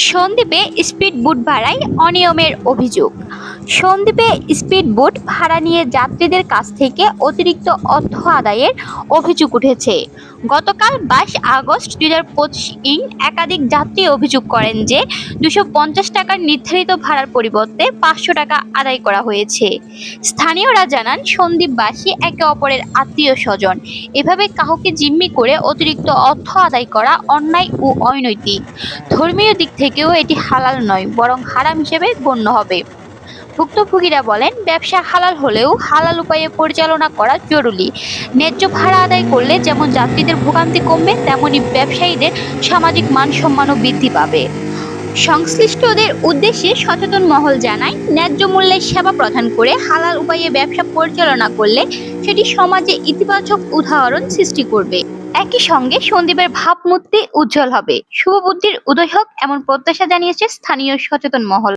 সন্দ্বীপে speed বুট ভাড়ায় অনিয়মের অভিযোগ। সন্দ্বীপে স্পিড বুট ভাড়া নিয়ে যাত্রীদের কাছ থেকে অতিরিক্ত অর্থ আদায়ের অভিযোগ উঠেছে। গতকাল বাইশ আগস্ট দুই হাজার পঁচিশ ইং একাধিক যাত্রী অভিযোগ করেন যে দুশো পঞ্চাশ টাকার নির্ধারিত ভাড়ার পরিবর্তে পাঁচশো টাকা আদায় করা হয়েছে। স্থানীয়রা জানান, সন্দ্বীপবাসী একে অপরের আত্মীয় স্বজন এভাবে কাউকে জিম্মি করে অতিরিক্ত অর্থ আদায় করা অন্যায় ও অনৈতিক। ধর্মীয় দিক থেকেও এটি হালাল নয়, বরং হারাম হিসেবে গণ্য হবে। ভুক্তভোগীরা বলেন, ব্যবসা হালাল হলেও হালাল উপায়ে পরিচালনা করা জরুরি। ন্যায্য ভাড়া আদায় করলে যেমন যাত্রীদের ভোগান্তি কমবে, তেমনি ব্যবসায়ীদের সামাজিক মান সম্মানও বৃদ্ধি পাবে। সংশ্লিষ্টদের উদ্দেশ্যে সচেতন মহল জানায়, ন্যায্য মূল্যে সেবা প্রদান করে হালাল উপায়ে ব্যবসা পরিচালনা করলে সেটি সমাজে ইতিবাচক উদাহরণ সৃষ্টি করবে। একই সঙ্গে সন্দীপের ভাবমূর্তি উজ্জ্বল হবে। শুভবুদ্ধির উদয় হোক এমন প্রত্যাশা জানিয়েছে স্থানীয় সচেতন মহল।